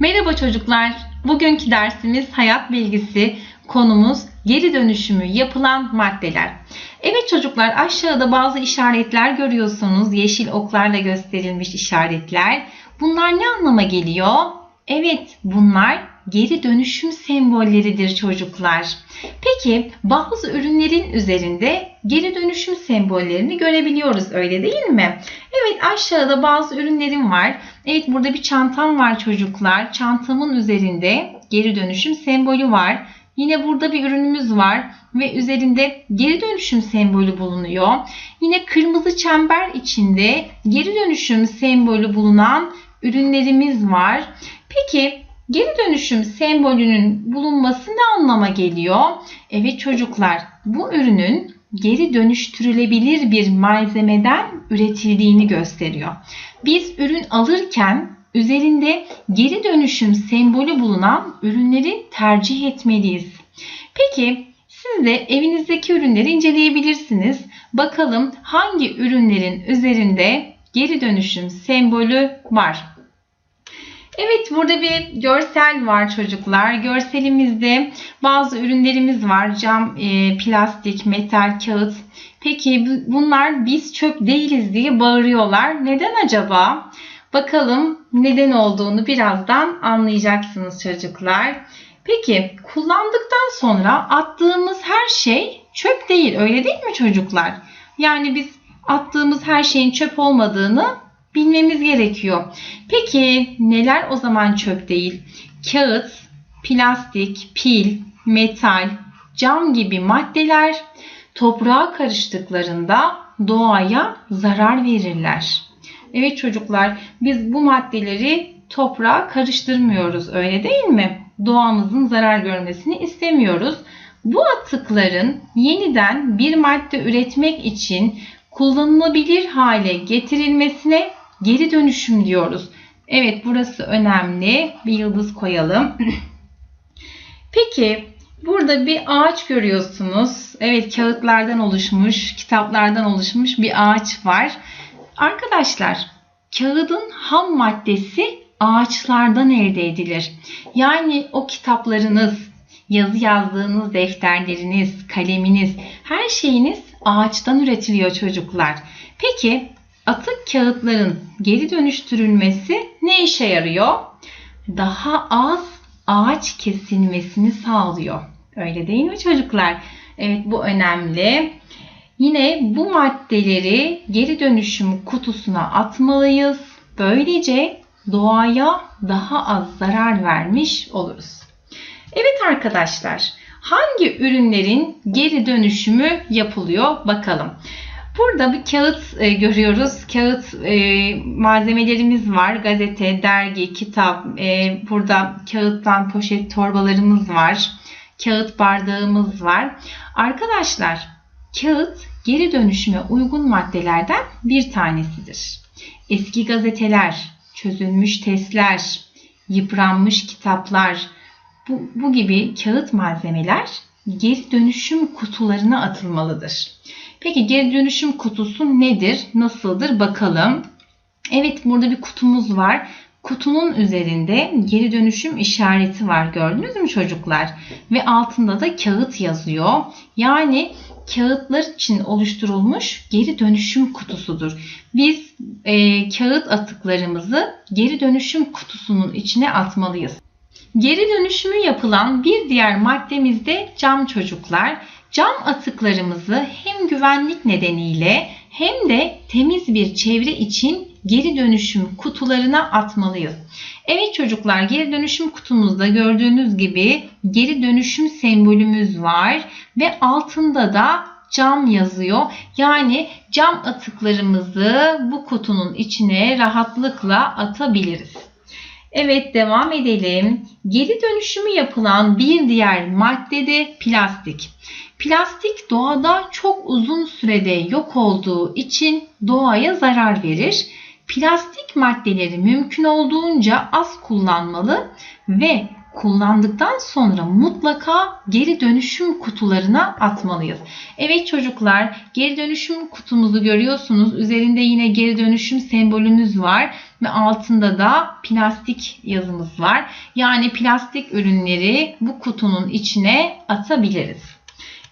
Merhaba çocuklar. Bugünkü dersimiz hayat bilgisi. Konumuz geri dönüşümü yapılan maddeler. Evet çocuklar aşağıda bazı işaretler görüyorsunuz. Yeşil oklarla gösterilmiş işaretler. Bunlar ne anlama geliyor? Evet bunlar geri dönüşüm sembolleridir çocuklar. Peki bazı ürünlerin üzerinde geri dönüşüm sembollerini görebiliyoruz öyle değil mi? Evet aşağıda bazı ürünlerim var. Evet burada bir çantam var çocuklar. Çantamın üzerinde geri dönüşüm sembolü var. Yine burada bir ürünümüz var ve üzerinde geri dönüşüm sembolü bulunuyor. Yine kırmızı çember içinde geri dönüşüm sembolü bulunan ürünlerimiz var. Peki geri dönüşüm sembolünün bulunması ne anlama geliyor? Evet çocuklar bu ürünün geri dönüştürülebilir bir malzemeden üretildiğini gösteriyor. Biz ürün alırken üzerinde geri dönüşüm sembolü bulunan ürünleri tercih etmeliyiz. Peki siz de evinizdeki ürünleri inceleyebilirsiniz. Bakalım hangi ürünlerin üzerinde geri dönüşüm sembolü var. Evet burada bir görsel var çocuklar. Görselimizde bazı ürünlerimiz var. Cam, e, plastik, metal, kağıt. Peki bunlar biz çöp değiliz diye bağırıyorlar. Neden acaba? Bakalım neden olduğunu birazdan anlayacaksınız çocuklar. Peki kullandıktan sonra attığımız her şey çöp değil öyle değil mi çocuklar? Yani biz attığımız her şeyin çöp olmadığını bilmemiz gerekiyor. Peki neler o zaman çöp değil? Kağıt, plastik, pil, metal, cam gibi maddeler toprağa karıştıklarında doğaya zarar verirler. Evet çocuklar biz bu maddeleri toprağa karıştırmıyoruz öyle değil mi? Doğamızın zarar görmesini istemiyoruz. Bu atıkların yeniden bir madde üretmek için kullanılabilir hale getirilmesine geri dönüşüm diyoruz. Evet burası önemli. Bir yıldız koyalım. Peki burada bir ağaç görüyorsunuz. Evet kağıtlardan oluşmuş, kitaplardan oluşmuş bir ağaç var. Arkadaşlar kağıdın ham maddesi ağaçlardan elde edilir. Yani o kitaplarınız, yazı yazdığınız defterleriniz, kaleminiz, her şeyiniz ağaçtan üretiliyor çocuklar. Peki atık kağıtların geri dönüştürülmesi ne işe yarıyor? Daha az ağaç kesilmesini sağlıyor. Öyle değil mi çocuklar? Evet bu önemli. Yine bu maddeleri geri dönüşüm kutusuna atmalıyız. Böylece doğaya daha az zarar vermiş oluruz. Evet arkadaşlar, hangi ürünlerin geri dönüşümü yapılıyor bakalım. Burada bir kağıt e, görüyoruz. Kağıt e, malzemelerimiz var. Gazete, dergi, kitap. E, burada kağıttan poşet torbalarımız var. Kağıt bardağımız var. Arkadaşlar kağıt geri dönüşüme uygun maddelerden bir tanesidir. Eski gazeteler, çözülmüş testler, yıpranmış kitaplar, bu, bu gibi kağıt malzemeler geri dönüşüm kutularına atılmalıdır. Peki geri dönüşüm kutusu nedir? Nasıldır? Bakalım. Evet burada bir kutumuz var. Kutunun üzerinde geri dönüşüm işareti var. Gördünüz mü çocuklar? Ve altında da kağıt yazıyor. Yani kağıtlar için oluşturulmuş geri dönüşüm kutusudur. Biz e, kağıt atıklarımızı geri dönüşüm kutusunun içine atmalıyız. Geri dönüşümü yapılan bir diğer maddemiz de cam çocuklar. Cam atıklarımızı hem güvenlik nedeniyle hem de temiz bir çevre için geri dönüşüm kutularına atmalıyız. Evet çocuklar geri dönüşüm kutumuzda gördüğünüz gibi geri dönüşüm sembolümüz var ve altında da cam yazıyor. Yani cam atıklarımızı bu kutunun içine rahatlıkla atabiliriz. Evet devam edelim. Geri dönüşümü yapılan bir diğer madde de plastik. Plastik doğada çok uzun sürede yok olduğu için doğaya zarar verir. Plastik maddeleri mümkün olduğunca az kullanmalı ve kullandıktan sonra mutlaka geri dönüşüm kutularına atmalıyız. Evet çocuklar geri dönüşüm kutumuzu görüyorsunuz. Üzerinde yine geri dönüşüm sembolümüz var ve altında da plastik yazımız var. Yani plastik ürünleri bu kutunun içine atabiliriz.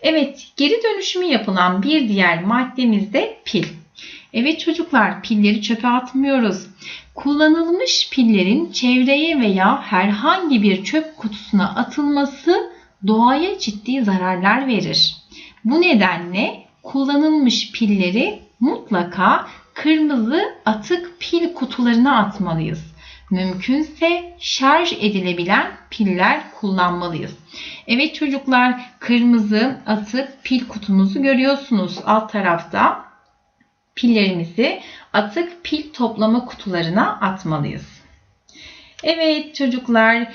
Evet, geri dönüşümü yapılan bir diğer maddemiz de pil. Evet çocuklar, pilleri çöpe atmıyoruz. Kullanılmış pillerin çevreye veya herhangi bir çöp kutusuna atılması doğaya ciddi zararlar verir. Bu nedenle kullanılmış pilleri mutlaka kırmızı atık pil kutularına atmalıyız. Mümkünse şarj edilebilen piller kullanmalıyız. Evet çocuklar kırmızı atık pil kutumuzu görüyorsunuz alt tarafta. Pillerimizi atık pil toplama kutularına atmalıyız. Evet çocuklar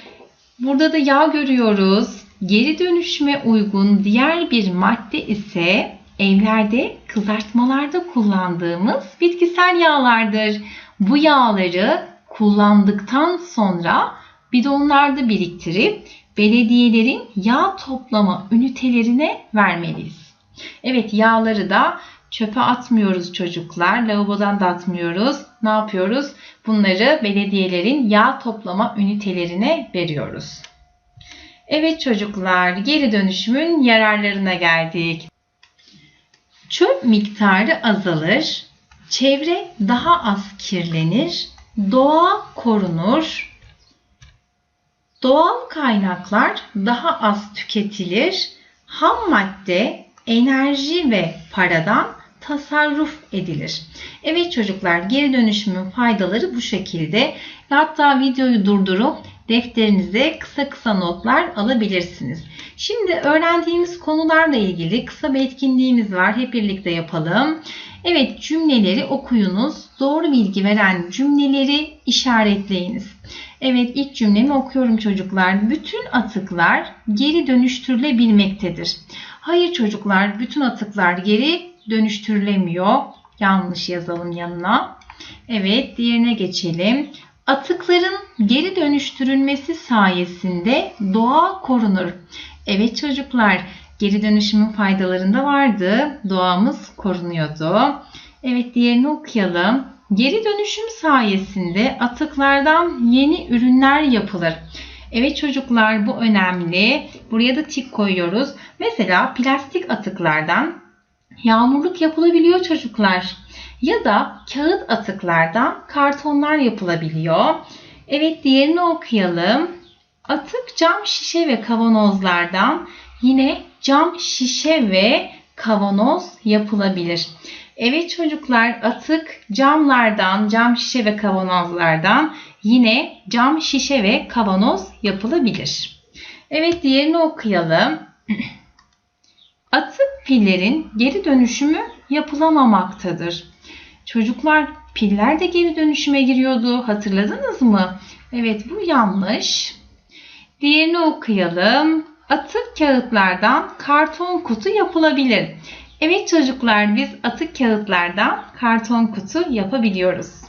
burada da yağ görüyoruz. Geri dönüşüme uygun diğer bir madde ise evlerde kızartmalarda kullandığımız bitkisel yağlardır. Bu yağları kullandıktan sonra bidonlarda biriktirip belediyelerin yağ toplama ünitelerine vermeliyiz. Evet yağları da çöpe atmıyoruz çocuklar. Lavabodan da atmıyoruz. Ne yapıyoruz? Bunları belediyelerin yağ toplama ünitelerine veriyoruz. Evet çocuklar, geri dönüşümün yararlarına geldik. Çöp miktarı azalır, çevre daha az kirlenir, doğa korunur, doğal kaynaklar daha az tüketilir, ham madde, enerji ve paradan tasarruf edilir. Evet çocuklar geri dönüşümün faydaları bu şekilde. Hatta videoyu durdurup defterinize kısa kısa notlar alabilirsiniz. Şimdi öğrendiğimiz konularla ilgili kısa bir etkinliğimiz var. Hep birlikte yapalım. Evet cümleleri okuyunuz. Doğru bilgi veren cümleleri işaretleyiniz. Evet ilk cümlemi okuyorum çocuklar. Bütün atıklar geri dönüştürülebilmektedir. Hayır çocuklar bütün atıklar geri dönüştürülemiyor. Yanlış yazalım yanına. Evet diğerine geçelim. Atıkların geri dönüştürülmesi sayesinde doğa korunur. Evet çocuklar geri dönüşümün faydalarında vardı. Doğamız korunuyordu. Evet diğerini okuyalım. Geri dönüşüm sayesinde atıklardan yeni ürünler yapılır. Evet çocuklar bu önemli. Buraya da tik koyuyoruz. Mesela plastik atıklardan yağmurluk yapılabiliyor çocuklar. Ya da kağıt atıklardan kartonlar yapılabiliyor. Evet diğerini okuyalım. Atık cam şişe ve kavanozlardan yine cam şişe ve kavanoz yapılabilir. Evet çocuklar atık camlardan, cam şişe ve kavanozlardan yine cam şişe ve kavanoz yapılabilir. Evet diğerini okuyalım. Atık pillerin geri dönüşümü yapılamamaktadır. Çocuklar piller de geri dönüşüme giriyordu. Hatırladınız mı? Evet bu yanlış. Diğerini okuyalım. Atık kağıtlardan karton kutu yapılabilir. Evet çocuklar biz atık kağıtlardan karton kutu yapabiliyoruz.